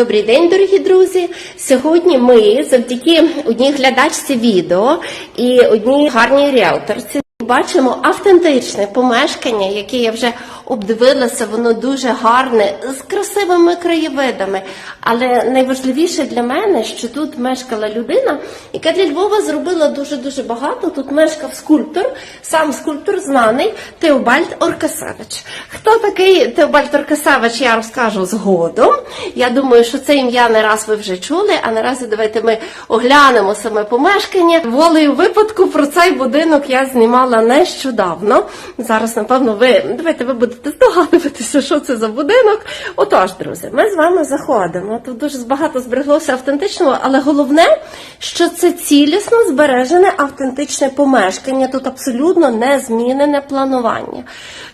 Добрий день, дорогі друзі. Сьогодні ми завдяки одній глядачці відео і одній гарній ріелторці бачимо автентичне помешкання, яке я вже обдивилася. Воно дуже гарне з красивими краєвидами. Але найважливіше для мене, що тут мешкала людина, яка для Львова зробила дуже дуже багато. Тут мешкав скульптор, сам скульптор знаний Теобальд Оркасевич. Хто такий Теобальд Оркасевич, я розкажу згодом. Я думаю, що це ім'я не раз ви вже чули. А наразі давайте ми оглянемо саме помешкання. Волею випадку про цей будинок я знімала нещодавно. Зараз, напевно, ви давайте ви будете здогадуватися, що це за будинок. Отож, друзі, ми з вами заходимо. Тут дуже багато збереглося автентичного, але головне, що це цілісно збережене автентичне помешкання. Тут абсолютно не змінене планування.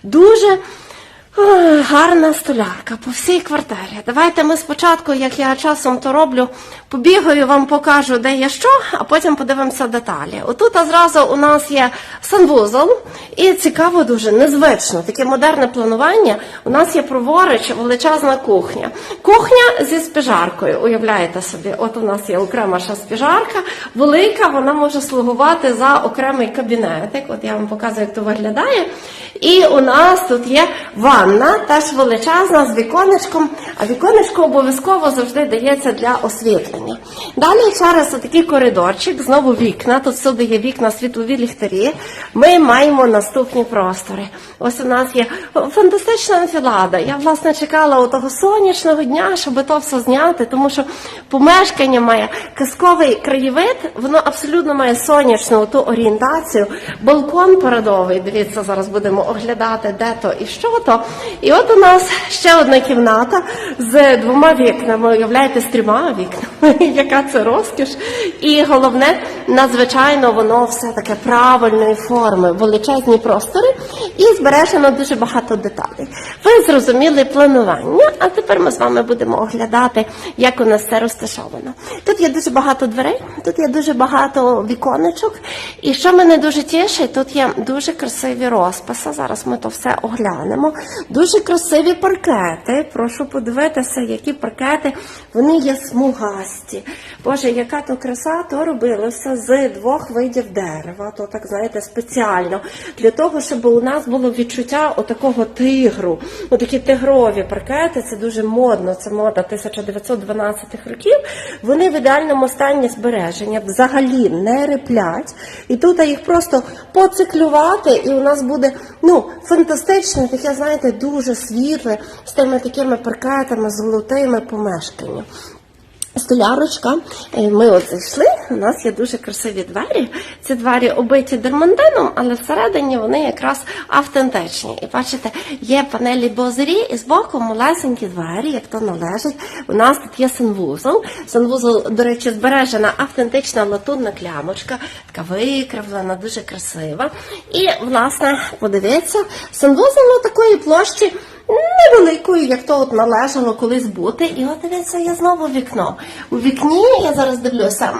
Дуже Гарна столярка по всій квартирі. Давайте ми спочатку, як я часом то роблю, побігаю, вам покажу, де є що, а потім подивимося деталі. Отут зразу у нас є санвузол, і цікаво дуже, незвично, таке модерне планування. У нас є праворуч величезна кухня. Кухня зі спіжаркою, уявляєте собі, от у нас є окрема ще спіжарка, велика, вона може слугувати за окремий кабінетик. От я вам показую, як то виглядає. І у нас тут є ванна, теж величезна з віконечком, а віконечко обов'язково завжди дається для освітлення. Далі через такий коридорчик, знову вікна. Тут всюди є вікна, світлові ліхтарі. Ми маємо наступні простори. Ось у нас є фантастична анфілада. Я власне чекала у того сонячного дня, щоб то все зняти, тому що помешкання має казковий краєвид, воно абсолютно має сонячну ту орієнтацію. Балкон передовий. Дивіться, зараз будемо оглядати, де то і що то. І от у нас ще одна кімната з двома вікнами. Уявляєте, з трьома вікнами. Яка це розкіш? І головне, надзвичайно, воно все таке правильної форми, величезні простори і збережено дуже багато деталей. Ви зрозуміли планування, а тепер ми з вами будемо оглядати, як у нас це розташовано. Тут є дуже багато дверей, тут є дуже багато віконечок. І що мене дуже тішить, тут є дуже красиві розписи. Зараз ми то все оглянемо. Дуже красиві паркети. Прошу подивитися, які паркети. Вони є смугасті. Боже, яка то краса, то робилося з двох видів дерева. То так знаєте, спеціально для того, щоб у нас було відчуття отакого тигру. Отакі тигрові паркети. Це дуже модно. Це мода 1912 років. Вони в ідеальному стані збереження взагалі не реплять. І тут їх просто поциклювати, і у нас буде ну фантастичне, таке, знаєте, дуже світле з тими такими паркетами золотими помешкання. Столярочка, Е, ми от зайшли. У нас є дуже красиві двері. Ці двері обиті дермантином, але всередині вони якраз автентичні. І бачите, є панелі бозирі, і збоку малесенькі двері, як то належить. У нас тут є санвузол. Санвузол, до речі, збережена автентична латунна клямочка, така викривлена, дуже красива. І, власне, подивіться, санвузол такої площі невеликою, як то от належало колись бути. І от дивіться, є знову вікно. У вікні я зараз дивлюся,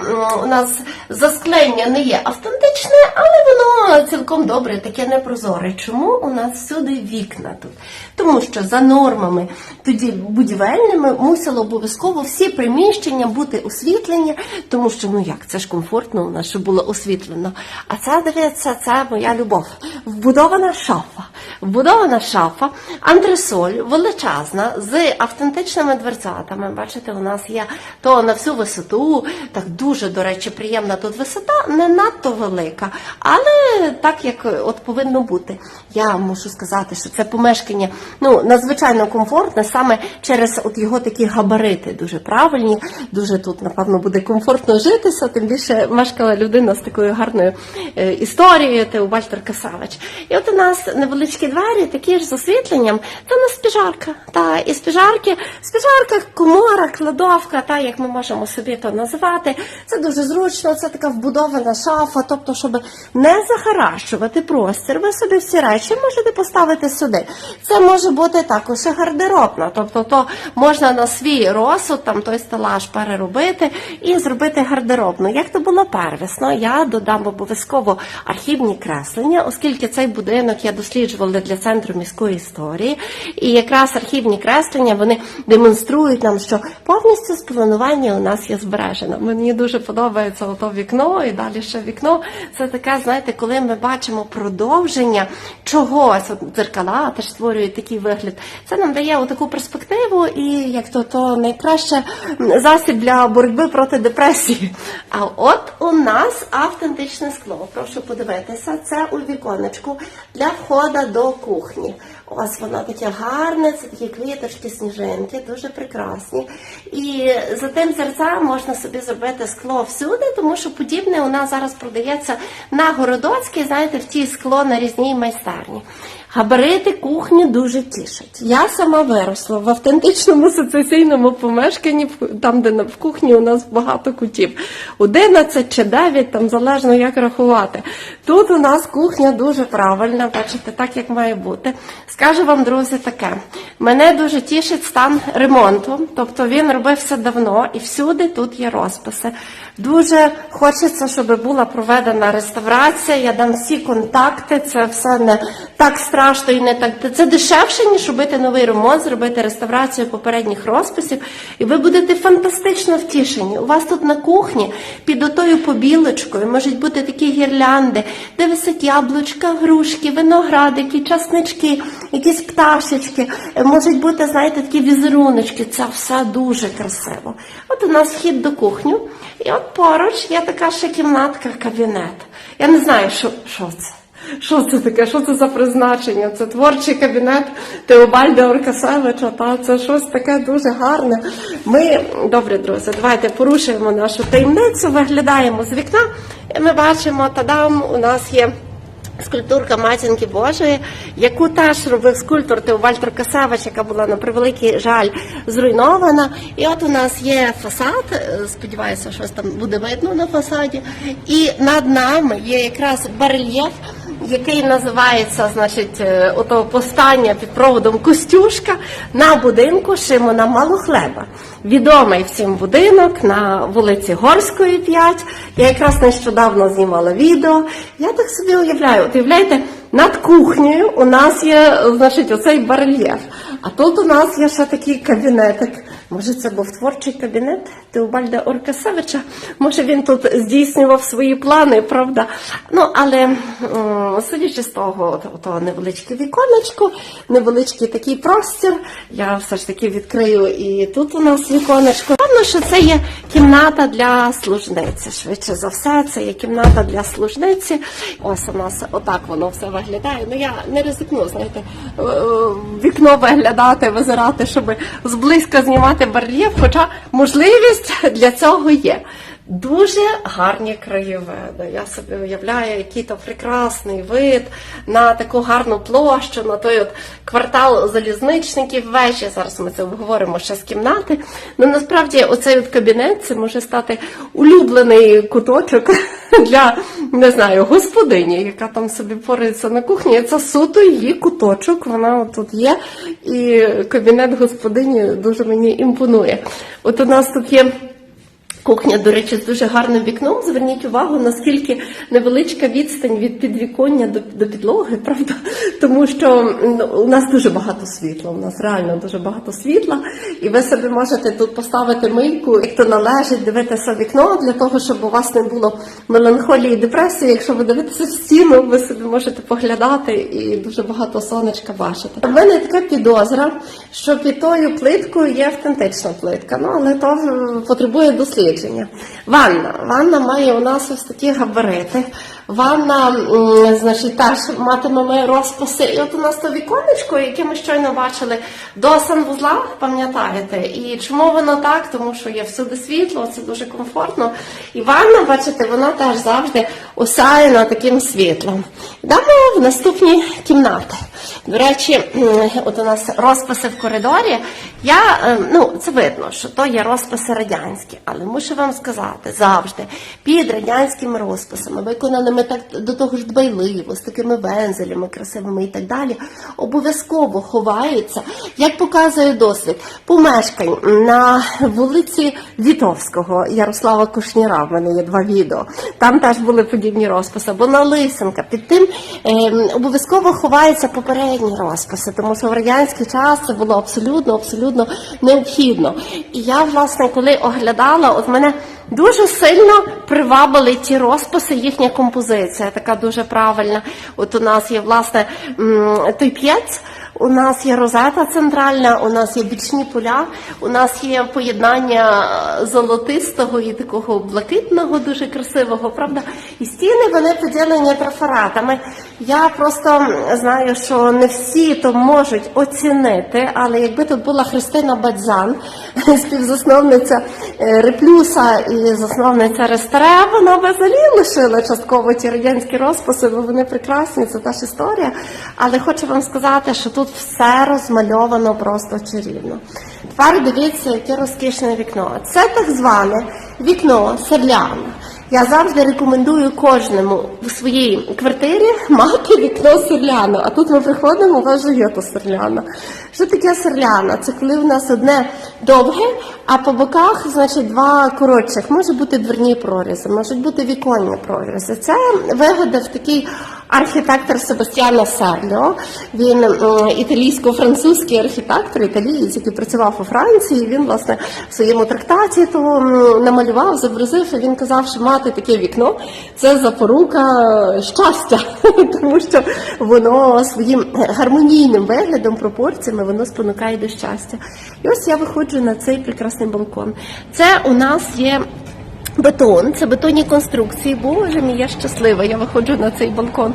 у нас засклення не є автентичне, але воно цілком добре, таке непрозоре. Чому у нас всюди вікна тут? Тому що за нормами тоді будівельними мусило обов'язково всі приміщення бути освітлені, тому що ну як це ж комфортно у нас, щоб було освітлено. А це дивіться, це моя любов. Вбудована шафа. Вбудована шафа, антресоль величезна з автентичними дверцятами. Бачите, у нас є то на всю висоту, так дуже, до речі, приємна тут висота, не надто велика, але так як от повинно бути. Я мушу сказати, що це помешкання ну надзвичайно комфортне саме через от його такі габарити, дуже правильні. Дуже тут, напевно, буде комфортно житися. Тим більше мешкала людина з такою гарною е, історією, Теобальтер Касавич. І от у нас невеличкі двері, такі ж з освітленням, та у нас спіжарка. Та і спіжарки, спіжарка, комора, кладовка, та як ми можемо собі то назвати. Це дуже зручно, це така вбудована шафа, тобто, щоб не захаращувати простір, ви собі всі речі можете поставити сюди. Це може бути також і гардеробна, тобто то можна на свій розсуд там той стелаж переробити і зробити гардеробну. Як то було первісно, я додам обов'язково архівні креслення, оскільки цей будинок я досліджувала для центру міської історії. І якраз архівні креслення вони демонструють нам, що повністю спланування у нас є збережено. Мені дуже подобається ото вікно і далі ще вікно. Це таке, знаєте, коли ми бачимо продовження чогось, от дзеркала теж створюють такий вигляд. Це нам дає таку перспективу і як то, то найкраще засіб для боротьби проти депресії. А от у нас автентичне скло. Прошу подивитися. Це у віконечку для входу до кухні. Ось воно таке гарне, це такі квіточки, сніжинки, дуже прекрасні. І за тим зерцем можна собі зробити скло всюди, тому що подібне у нас зараз продається на Городоцькій, знаєте, в тій скло на різній майстерні. Габарити кухні дуже тішать. Я сама виросла в автентичному сецесійному помешканні, там, де в кухні у нас багато кутів. 11 чи 9, там залежно як рахувати. Тут у нас кухня дуже правильна, бачите, так як має бути. Скажу вам, друзі, таке. Мене дуже тішить стан ремонту, тобто він робився давно і всюди тут є розписи. Дуже хочеться, щоб була проведена реставрація. Я дам всі контакти. Це все не так страшно і не так. Це дешевше, ніж робити новий ремонт, зробити реставрацію попередніх розписів. І ви будете фантастично втішені. У вас тут на кухні під отою побілочкою можуть бути такі гірлянди, де висять яблучка, грушки, виноградики, часнички, якісь пташечки. Е, Можуть бути, знаєте, такі візеруночки. Це все дуже красиво. От у нас вхід до кухню, і от поруч є така ще кімнатка, кабінет. Я не знаю, що, що це. Що це таке? Що це за призначення? Це творчий кабінет Теобальда Оркасевича. Та це щось таке дуже гарне. Ми, добре, друзі, давайте порушуємо нашу таємницю, виглядаємо з вікна, і ми бачимо, тадам, у нас є. Скульптурка Матінки Божої, яку теж робив скульптор Теобальд Рокасевич, яка була на превеликий жаль зруйнована. І от у нас є фасад. Сподіваюся, щось там буде видно на фасаді. І над нами є якраз барельєф, який називається, значить, е, ото постання під проводом Костюшка на будинку Шимона Малохлеба. Відомий всім будинок на вулиці Горської 5. Я якраз нещодавно знімала відео. Я так собі уявляю, от уявляєте, над кухнею у нас є, значить, оцей барельєф. А тут у нас є ще такий кабінетик. Може, це був творчий кабінет Теобальда Оркасевича. Може, він тут здійснював свої плани, правда? Ну, але судячи з того, ото невеличке віконечко, невеличкий такий простір. Я все ж таки відкрию і тут у нас віконечко. Певно, що це є кімната для служниці. Швидше за все, це є кімната для служниці. Ось у нас отак воно все виглядає. Ну я не ризикну, знаєте, е, е, вікно виглядати, визирати, щоб зблизька знімати барельєф, хоча можливість для цього є. Дуже гарні краєвиди. Я собі уявляю, який то прекрасний вид на таку гарну площу, на той от квартал залізничників вежі. Зараз ми це обговоримо ще з кімнати. Ну насправді оцей от кабінет це може стати улюблений куточок для не знаю, господині, яка там собі порається на кухні. Це суто її куточок. Вона тут є, і кабінет господині дуже мені імпонує. От у нас тут є. Кухня, до речі, з дуже гарним вікном. Зверніть увагу, наскільки невеличка відстань від підвіконня до, до підлоги, правда? Тому що м, у нас дуже багато світла, у нас реально дуже багато світла, і ви собі можете тут поставити мийку, як то належить дивитися вікно для того, щоб у вас не було меланхолії і депресії. Якщо ви дивитеся в стіну, ви собі можете поглядати і дуже багато сонечка бачити. У мене така підозра, що під тою плиткою є автентична плитка, ну але то потребує дослідження. Ванна. Ванна має у нас ось такі габарити. Ванна, значить, теж матиме розписи. І от у нас то віконечко, яке ми щойно бачили, до санвузла, пам'ятаєте? І чому воно так? Тому що є всюди світло, це дуже комфортно. І ванна, бачите, вона теж завжди осяяна таким світлом. Йдемо в наступні кімнати. До речі, от у нас розписи в коридорі. Я, е, ну, це видно, що то є розписи радянські, але мушу вам сказати завжди під радянськими розписами, виконаними зробленими так до того ж дбайливо, з такими вензелями красивими і так далі, обов'язково ховаються, як показує досвід, помешкань на вулиці Вітовського Ярослава Кушніра. В мене є два відео. Там теж були подібні розписи, або на Лисенка. Під тим ем, обов'язково ховаються попередні розписи, тому що в радянський час це було абсолютно, абсолютно необхідно. І я, власне, коли оглядала, от мене дуже сильно привабили ті розписи, їхня композиція, така дуже правильна. От у нас є, власне, той п'єць, у нас є розета центральна, у нас є бічні поля, у нас є поєднання золотистого і такого блакитного, дуже красивого, правда? І стіни вони поділені трафаретами. Я просто знаю, що не всі то можуть оцінити, але якби тут була Христина Бадзян, співзасновниця е, Реплюса і засновниця Рестре, вона би взагалі лишила частково ті радянські розписи, бо вони прекрасні, це та ж історія. Але хочу вам сказати, що тут все розмальовано просто чарівно. Тепер дивіться, яке розкішне вікно. Це так зване вікно серляна. Я завжди рекомендую кожному в своїй квартирі мати вікно серляно. А тут ми приходимо, у вас же є то серляна. Що таке серляна? Це коли в нас одне довге, а по боках, значить, два коротших. Може бути дверні прорізи, можуть бути віконні прорізи. Це вигадав такий архітектор Себастьяно Серліо. Він італійсько-французький архітектор, італієць, який працював у Франції. Він, власне, в своєму трактаті то намалював, зобразив, і він казав, що мати таке вікно це запорука щастя, тому що воно своїм гармонійним виглядом, пропорціями, воно спонукає до щастя. І ось я виходжу на цей прекрасний балкон. Це у нас є. Бетон, це бетонні конструкції. Боже мій, я щаслива, я виходжу на цей балкон.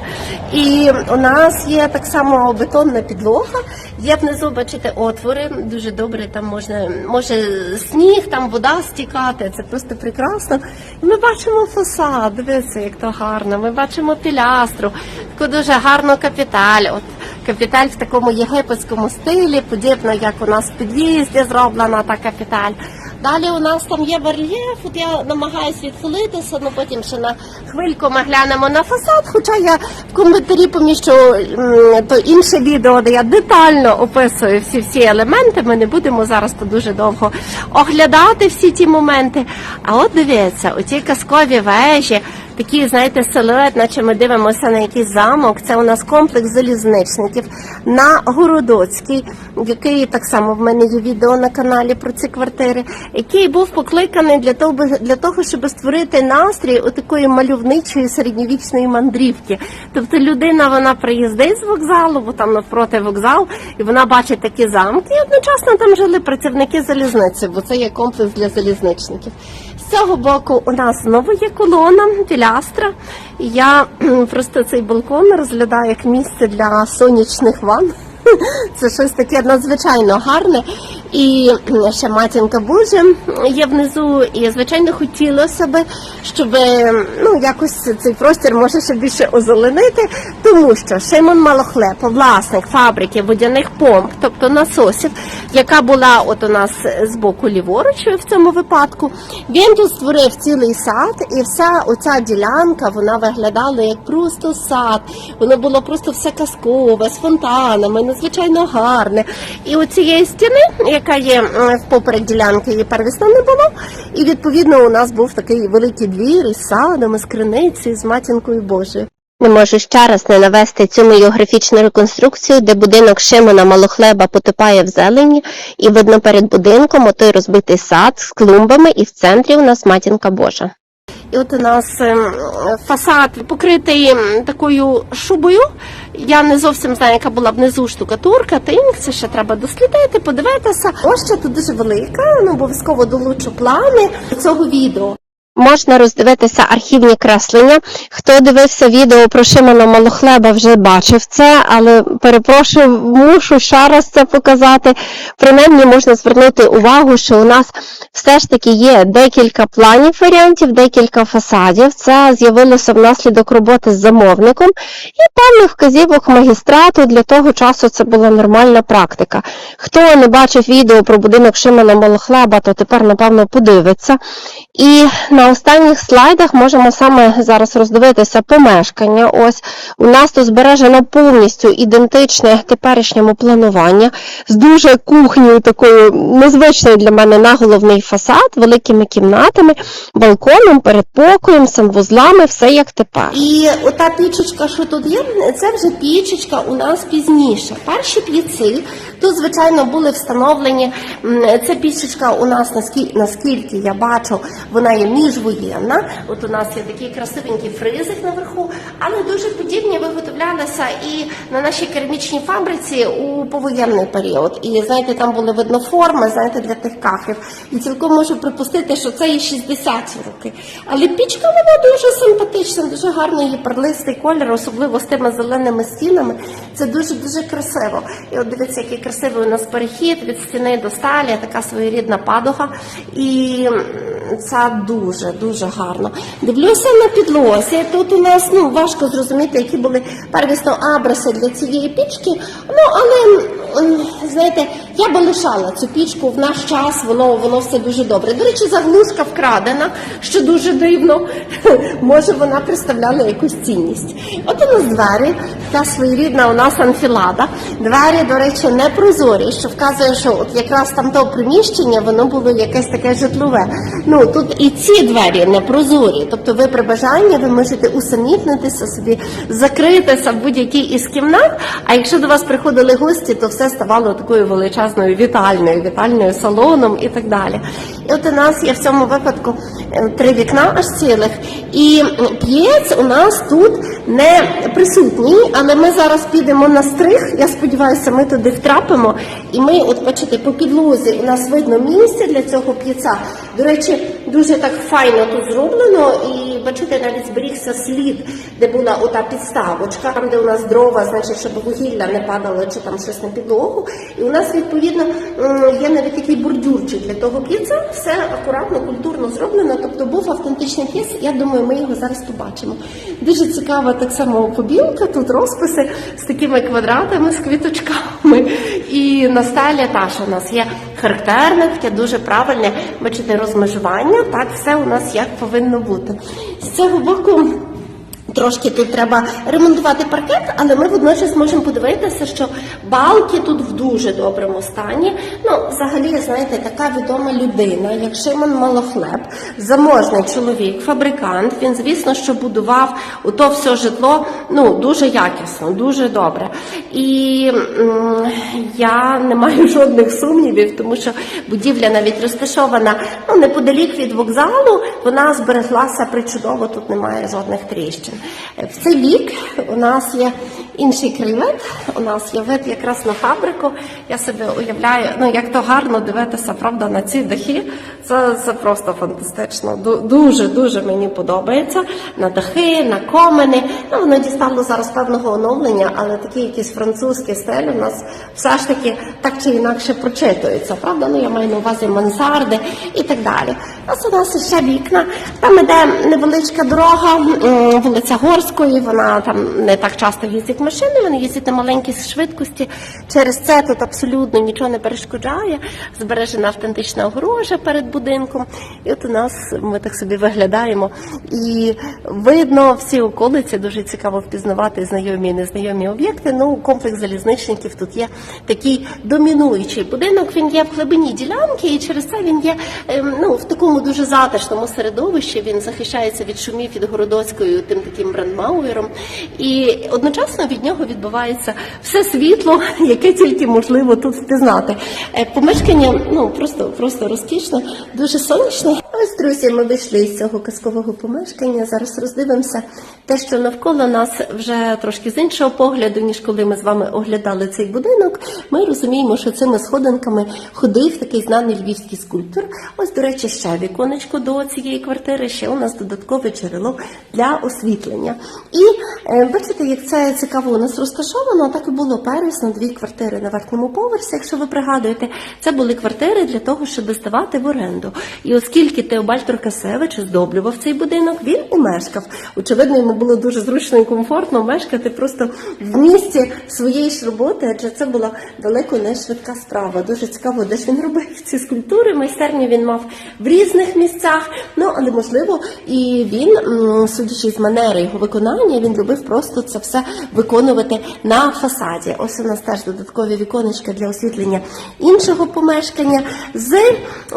І у нас є так само бетонна підлога. Є внизу, бачите, отвори. Дуже добре, там можна може сніг, там вода стікати. Це просто прекрасно. І ми бачимо фасад. Дивіться, як то гарно. Ми бачимо пілястру, таку дуже гарну капіталь. От капіталь в такому єгипетському стилі, подібно як у нас в під'їзді зроблена та капіталь. Далі у нас там є барельєф, от я намагаюся відхилитися, ну потім ще на хвильку ми глянемо на фасад. Хоча я в коментарі поміщу то інше відео, де я детально описую всі всі елементи. Ми не будемо зараз то дуже довго оглядати всі ті моменти. А от дивіться, оті казкові вежі, такий, знаєте, силует, наче ми дивимося на якийсь замок. Це у нас комплекс залізничників на Городоцькій, який так само в мене є відео на каналі про ці квартири, який був покликаний для того, для того, щоб створити настрій у такої мальовничої середньовічної мандрівки. Тобто людина вона приїздить з вокзалу, бо там навпроти вокзал, і вона бачить такі замки. І одночасно там жили працівники залізниці, бо це є комплекс для залізничників. Цього боку у нас знову є колона, пілястра. Я просто цей балкон розглядаю як місце для сонячних ванн. Це щось таке надзвичайно гарне. І ще матінка Божа є внизу. І звичайно хотілося би, щоб ну якось цей простір може ще більше озеленити, тому що Шимон Малохлеб, власник фабрики водяних помп, тобто насосів, яка була от у нас з боку ліворуч в цьому випадку, він тут створив цілий сад, і вся оця ділянка вона виглядала як просто сад. Воно було просто все казкове, з фонтанами, надзвичайно гарне. І у цієї стіни, яка є м, впоперек ділянки, її первісно не було. І відповідно у нас був такий великий двір із садом, із криницею, з матінкою Божою. Не можу ще раз не навести цю мою графічну реконструкцію, де будинок Шимона Малохлеба потопає в зелені, і видно перед будинком отой розбитий сад з клумбами, і в центрі у нас матінка Божа. І от у нас ем, фасад покритий ем, такою шубою. Я не зовсім знаю, яка була внизу штукатурка, тинк, це ще треба дослідити, подивитися. Площа тут дуже велика, ну обов'язково долучу плани цього відео. Можна роздивитися архівні креслення. Хто дивився відео про Шимона Малохлеба, вже бачив це, але перепрошую, мушу ще раз це показати. Принаймні можна звернути увагу, що у нас все ж таки є декілька планів варіантів, декілька фасадів. Це з'явилося внаслідок роботи з замовником і певних вказівок магістрату. Для того часу це була нормальна практика. Хто не бачив відео про будинок Шимона Малохлеба, то тепер, напевно, подивиться. І на останніх слайдах можемо саме зараз роздивитися помешкання. Ось у нас тут збережено повністю ідентичне теперішньому планування з дуже кухнею, такою незвичною для мене на головний фасад, великими кімнатами, балконом, передпокоєм, санвузлами, все як тепер. І ота пічечка, що тут є, це вже пічечка у нас пізніше. Перші п'єці тут, звичайно, були встановлені. Ця пічечка у нас, наскільки, я бачу, вона є міжвоєнна. От у нас є такий красивенький фризик наверху, але дуже подібні виготовлялися і на нашій керамічній фабриці у повоєнний період. І знаєте, там були видно форми, знаєте, для тих кахлів. І цілком можу припустити, що це і 60-ті роки. Але пічка вона дуже симпатична, дуже гарний її перлистий колір, особливо з тими зеленими стінами. Це дуже дуже красиво. І от дивіться, який красивий у нас перехід від стіни до сталі, така своєрідна падуга. І це дуже дуже гарно. Дивлюся на підлозі. Тут у нас ну важко зрозуміти, які були первісно абраси для цієї пічки. Ну але знаєте, я би лишала цю пічку в наш час. Воно воно все дуже добре. До речі, заглушка вкрадена, що дуже дивно. Може, вона представляла якусь цінність. От у нас двері, та своєрідна у нас анфілада. Двері, до речі, не прозорі, що вказує, що от якраз там то приміщення воно було якесь таке житлове. Ну тут і ці двері не прозорі. Тобто, ви при бажанні ви можете усамітнитися собі, закритися в будь-якій із кімнат. А якщо до вас приходили гості, то все ставало такою величезною вітальною, вітальною салоном і так далі. І от у нас є в цьому випадку е, три вікна аж цілих. І п'єць у нас тут не присутній, але ми зараз підемо на стриг. Я сподіваюся, ми туди втрапимо. І ми, от бачите, по підлозі у нас видно місце для цього п'єца. До речі, дуже так файно тут зроблено. І бачите, навіть зберігся слід, де була ота підставочка, там де у нас дрова, значить, щоб вугілля не падало чи там щось на підлогу. І у нас відповідно є навіть такий бордюрчик для того п'єца. Все акуратно, культурно зроблено. Тобто був автентичний п'єц. Я думаю, ми його зараз побачимо. Дуже цікава так само побілка. Тут розписи з такими квадратами, з квіточками. І на стелі теж у нас є характерне, таке дуже правильне, бачите, розмежування. Так, все у нас як повинно бути. З цього боку. Трошки тут треба ремонтувати паркет, але ми водночас можемо подивитися, що балки тут в дуже доброму стані. Ну, взагалі, знаєте, така відома людина, як Шимон Малохлеб, заможний чоловік, фабрикант. Він, звісно, що будував у то все житло ну дуже якісно, дуже добре. І м, я не маю жодних сумнівів, тому що будівля навіть розташована ну неподалік від вокзалу. Вона збереглася причудово. Тут немає жодних тріщин. В цей бік у нас є інший краєвид, у нас є вид якраз на фабрику. Я собі уявляю, ну як то гарно дивитися, правда, на ці дахи. Це, це просто фантастично. Дуже дуже мені подобається. На дахи, на комини. Ну воно дістало зараз певного оновлення, але такий якийсь французький стиль у нас все ж таки так чи інакше прочитується. Правда, ну я маю на увазі мансарди і так далі. Ось у нас ще вікна. Там іде невеличка дорога, вулиця Горської. Вона там не так часто їздять машини, вони їздять на маленькій швидкості. Через це тут абсолютно нічого не перешкоджає. Збережена автентична огорожа перед будинком. І от у нас ми так собі виглядаємо. І видно всі околиці, дуже цікаво впізнавати знайомі і незнайомі об'єкти. Ну, комплекс залізничників тут є такий домінуючий будинок. Він є в глибині ділянки, і через це він є ем, ну, в такому дуже затишному середовищі. Він захищається від шумів від Городоцькою, тим таким брандмауером. І одночасно від нього відбувається все світло, яке тільки можливо тут впізнати. Е, Помешкання ну просто просто розкішне, дуже сонячне. Ось друзі, ми вийшли з цього казкового помешкання. Зараз роздивимося те, що навколо нас вже трошки з іншого погляду, ніж коли ми з вами оглядали цей будинок. Ми розуміємо, що цими сходинками ходив такий знаний львівський скульптор. Ось, до речі, ще віконечко до цієї квартири. Ще у нас додаткове джерело для освітлення. І е, бачите, як це цікаво у нас розташовано. Так і було первісно дві квартири на верхньому поверсі. Якщо ви пригадуєте, це були квартири для того, щоб здавати в оренду. І оскільки Теобальд Рокасевич оздоблював цей будинок, він і мешкав. Очевидно, йому було дуже зручно і комфортно мешкати просто в місці своєї ж роботи, адже це була далеко не швидка справа. Дуже цікаво, де ж він робив ці скульптури. Майстерню він мав в різних місцях. Ну але можливо, і він, судячи з манери його виконання, він любив просто це все виконувати на фасаді. Ось у нас теж додаткові віконечка для освітлення іншого помешкання. З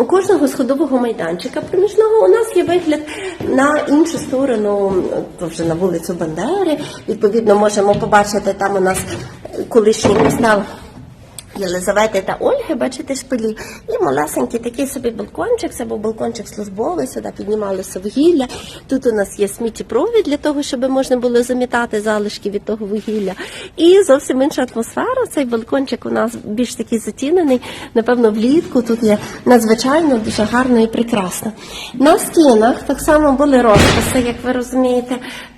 кожного сходового майданчика проміжного у нас є вигляд на іншу сторону, вже на вулицю Бандери. Відповідно, можемо побачити там у нас колишній костел Єлизавети та Ольги, бачите, шпилі, і малесенький такий собі балкончик, це був балкончик службовий, сюди піднімалося вугілля. Тут у нас є сміттєпровід для того, щоб можна було замітати залишки від того вугілля. І зовсім інша атмосфера. Цей балкончик у нас більш такий затінений. Напевно, влітку тут є надзвичайно дуже гарно і прекрасно. На стінах так само були розписи, як ви розумієте.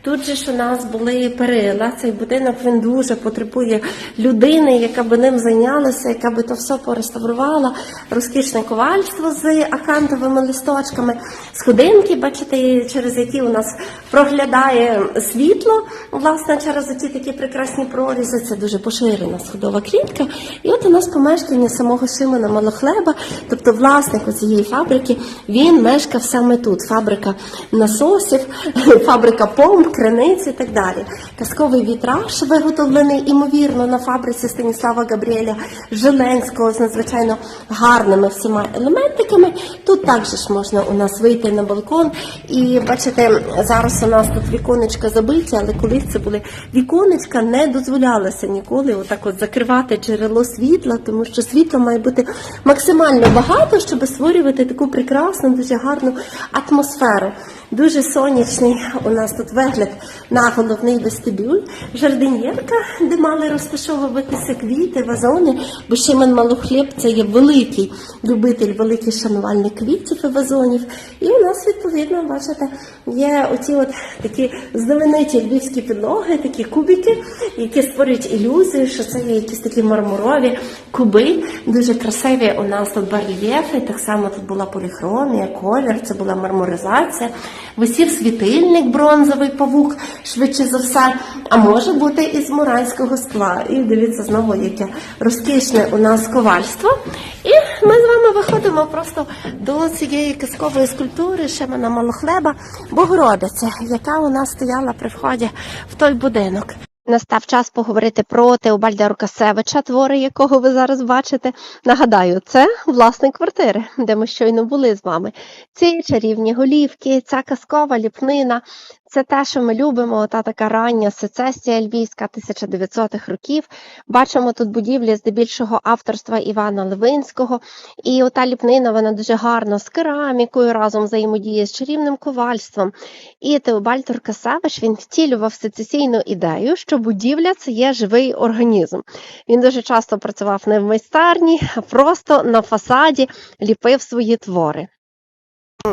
Тут же ж у нас були перила. Цей будинок він дуже потребує людини, яка би ним зайнялася, яка би то все пореставрувала. Розкішне ковальство з акантовими листочками, сходинки, бачите, через які у нас проглядає світло, власне, через ці такі прекрасні прорізи. Це дуже поширена сходова клітка. І от у нас помешкання самого Шимона Малохлеба, тобто власник цієї фабрики, він мешкав саме тут. Фабрика насосів, фабрика помп, криниць і так далі. Казковий вітраж виготовлений імовірно на фабриці Станіслава Габріеля Жиленського з надзвичайно гарними всіма елементиками. Тут також можна у нас вийти на балкон. І бачите, зараз у нас тут віконечка забиті, але колись це були віконечка, не дозволялося ніколи отак от закривати джерело світла, тому що світла має бути максимально багато, щоб створювати таку прекрасну, дуже гарну атмосферу. Дуже сонячний у нас тут вигляд на головний вестибюль, жардинєрка, де мали розташовуватися квіти, вазони. Бо Шимон Малохліб це є великий любитель, великий шанувальник квітів і вазонів. І у нас відповідно, бачите, є оці от такі знамениті львівські підлоги, такі кубики, які створюють ілюзію, що це є якісь такі мармурові куби, дуже красиві. У нас тут барельєфи, так само тут була поліхромія, колір, це була мармуризація. Висів світильник бронзовий павук, швидше за все, а може бути із муранського скла. І дивіться знову, яке розкішне у нас ковальство. І ми з вами виходимо просто до цієї казкової скульптури Шемена Малохлеба Богородиця, яка у нас стояла при вході в той будинок. Настав час поговорити про Теобальда Рукасевича, твори якого ви зараз бачите. Нагадаю, це власник квартири, де ми щойно були з вами. Ці чарівні голівки, ця казкова ліпнина. Це те, що ми любимо, та така рання сецесія львівська 1900-х років. Бачимо тут будівлі здебільшого авторства Івана Левинського. І ота ліпнина вона дуже гарно з керамікою, разом взаємодіє з чарівним ковальством. І Теобальд Рукасевич він втілював сецесійну ідею, що будівля це є живий організм. Він дуже часто працював не в майстерні, а просто на фасаді ліпив свої твори.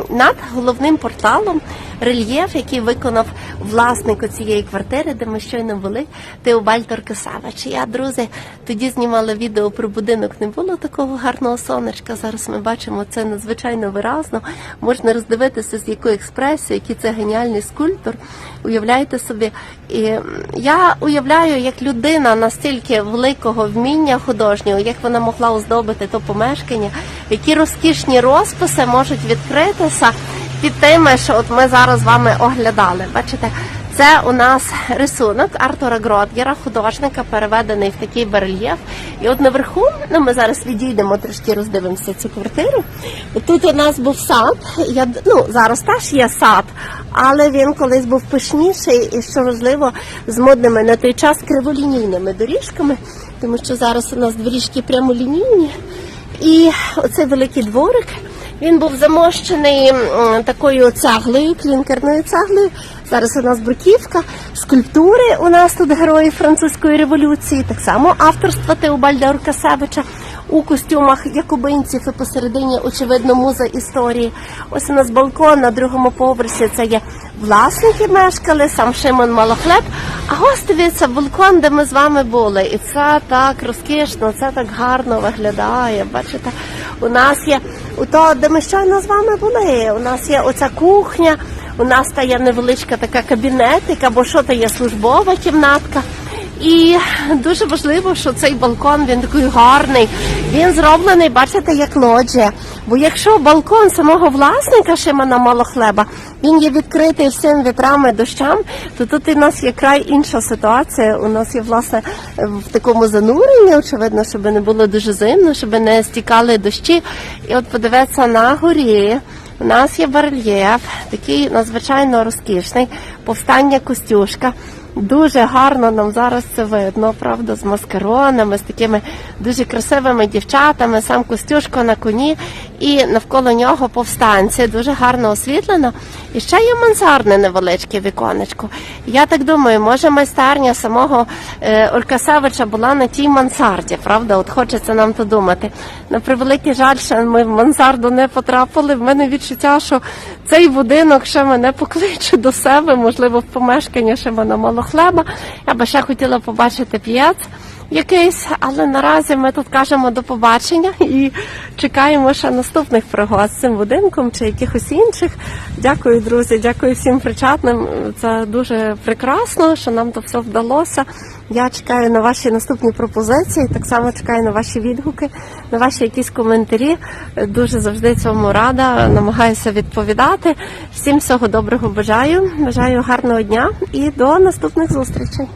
Над головним порталом рельєф, який виконав власник цієї квартири, де ми щойно були, Теобаль Торкасавич. Я, друзі, тоді знімала відео про будинок. Не було такого гарного сонечка. Зараз ми бачимо це надзвичайно виразно. Можна роздивитися, з якою експресією, який це геніальний скульптор. Уявляєте собі, і я уявляю, як людина настільки великого вміння художнього, як вона могла оздобити то помешкання, які розкішні розписи можуть відкритися під тими, що от ми зараз з вами оглядали. Бачите, це у нас рисунок Артура Гродгера, художника, переведений в такий барельєф. І от наверху, ну ми зараз відійдемо трошки, роздивимося цю квартиру. Тут у нас був сад. Я ну зараз теж є сад, але він колись був пишніший і що важливо, з модними на той час криволінійними доріжками, тому що зараз у нас доріжки прямолінійні. І оцей великий дворик. Він був замощений такою цеглою, клінкерною цеглою. Зараз у нас бруківка, скульптури. У нас тут герої французької революції, так само авторства Теобальда Оркасевича. У костюмах якубинців і посередині, очевидно, муза історії. Ось у нас балкон на другому поверсі. Це є власники мешкали, сам Шимон Малохлеб. А ось дивіться, балкон, де ми з вами були. І це так розкішно, це так гарно виглядає. Бачите, у нас є у то, де ми щойно з вами були. У нас є оця кухня. У нас та є невеличка така кабінетика, бо що то є службова кімнатка. І дуже важливо, що цей балкон він такий гарний. Він зроблений, бачите, як лоджія. Бо якщо балкон самого власника Шимана Малохлеба, він є відкритий всім вітрами, дощам, то тут у нас є край інша ситуація. У нас є власне в такому зануренні, очевидно, щоб не було дуже зимно, щоб не стікали дощі. І от подивитися на горі. У нас є барельєф, такий надзвичайно розкішний, повстання Костюшка. Дуже гарно нам зараз це видно, правда, з маскаронами, з такими дуже красивими дівчатами, сам Костюшко на коні, і навколо нього повстанці. Дуже гарно освітлено. І ще є мансардне невеличке віконечко. Я так думаю, може майстерня самого е, Олькасевича була на тій мансарді, правда? От хочеться нам то думати. На превеликий жаль, ще ми в мансарду не потрапили. В мене відчуття, що цей будинок ще мене покличе до себе, можливо, в помешкання ще мене мало хлеба. Я би ще хотіла побачити п'єц якийсь, але наразі ми тут кажемо до побачення і чекаємо ще наступних пригод з цим будинком чи якихось інших. Дякую, друзі, дякую всім причетним. Це дуже прекрасно, що нам то все вдалося. Я чекаю на ваші наступні пропозиції. Так само чекаю на ваші відгуки, на ваші якісь коментарі. Дуже завжди цьому рада. Намагаюся відповідати. Всім всього доброго бажаю. Бажаю гарного дня і до наступних зустрічей.